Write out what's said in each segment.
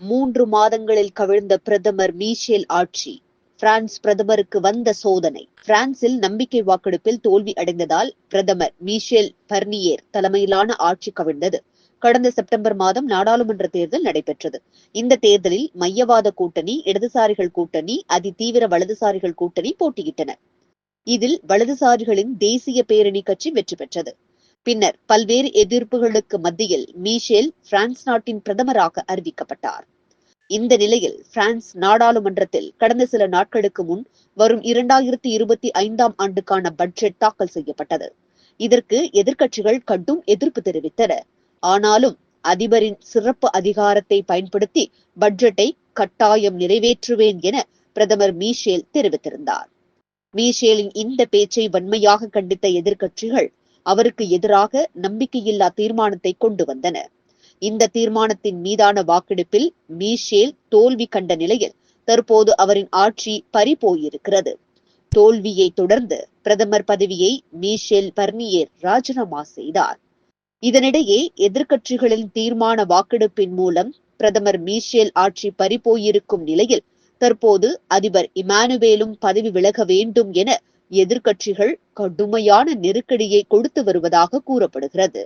மூன்று மாதங்களில் கவிழ்ந்த பிரதமர் மீஷேல் ஆட்சி. பிரான்ஸ் பிரதமருக்கு வந்த சோதனை. பிரான்சில் நம்பிக்கை வாக்கெடுப்பில் தோல்வி அடைந்ததால் பிரதமர் மீஷேல் பர்னியேர் தலைமையிலான ஆட்சி கவிழ்ந்தது. கடந்த செப்டம்பர் மாதம் நாடாளுமன்ற தேர்தல் நடைபெற்றது. இந்த தேர்தலில் மையவாத கூட்டணி இடதுசாரிகள் கூட்டணி அதிதீவிர வலதுசாரிகள் கூட்டணி போட்டியிட்டன இதில் வலதுசாரிகளின் தேசிய பேரணி கட்சி வெற்றி பெற்றது. பின்னர் பல்வேறு எதிர்ப்புகளுக்கு மத்தியில் மீஷேல் பிரான்ஸ் நாட்டின் பிரதமராக அறிவிக்கப்பட்டார். இந்த நிலையில் பிரான்ஸ் நாடாளுமன்றத்தில் கடந்த சில நாட்களுக்கு முன் வரும் இரண்டாயிரத்தி இருபத்தி ஐந்தாம் ஆண்டுக்கான பட்ஜெட் தாக்கல் செய்யப்பட்டது. இதற்கு எதிர்க்கட்சிகள் கடும் எதிர்ப்பு தெரிவித்தன. ஆனாலும் அதிபரின் சிறப்பு அதிகாரத்தை பயன்படுத்தி பட்ஜெட்டை கட்டாயம் நிறைவேற்றுவேன் என பிரதமர் மீஷேல் தெரிவித்திருந்தார். மீஷேலின் இந்த பேச்சை வன்மையாக கண்டித்த எதிர்க்கட்சிகள் அவருக்கு எதிராக நம்பிக்கையில்லா தீர்மானத்தை கொண்டு வந்தன. இந்த தீர்மானத்தின் மீதான வாக்கெடுப்பில் மீஷேல் தோல்வி கண்ட நிலையில் தற்போது அவரின் ஆட்சி பறிபோயிருக்கிறது. தோல்வியை தொடர்ந்து பிரதமர் பதவியை மீஷேல் பர்னியேர் ராஜினாமா செய்தார். இதனிடையே எதிர்க்கட்சிகளின் தீர்மான வாக்கெடுப்பின் மூலம் பிரதமர் மீஷேல் ஆட்சி பறிபோயிருக்கும் நிலையில் தற்போது அதிபர் இமானுவேலும் பதவி விலக வேண்டும் என எதிர்க்கட்சிகள் கடுமையான நெருக்கடியை கொடுத்து வருவதாக கூறப்படுகிறது.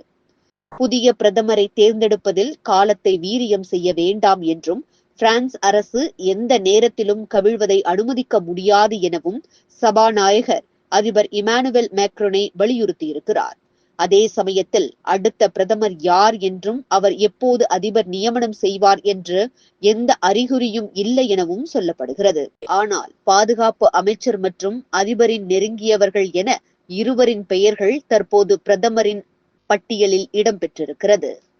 புதிய பிரதமரை தேர்ந்தெடுப்பதில் காலத்தை வீரியம் செய்ய வேண்டாம் என்றும் பிரான்ஸ் அரசு எந்த நேரத்திலும் கவிழ்வதை அனுமதிக்க முடியாது எனவும் சபாநாயகர் அதிபர் இமானுவேல் மேக்ரோனை வலியுறுத்தியிருக்கிறார். அதே சமயத்தில் அடுத்த பிரதமர் யார் என்றும் அவர் எப்போது அதிபர் நியமனம் செய்வார் என்று எந்த அறிகுறியும் இல்லை எனவும் சொல்லப்படுகிறது. ஆனால் பாதுகாப்பு அமைச்சர் மற்றும் அதிபரின் நெருங்கியவர்கள் என இருவரின் பெயர்கள் தற்போது பிரதமரின் பட்டியலில் இடம்பெற்றிருக்கிறது.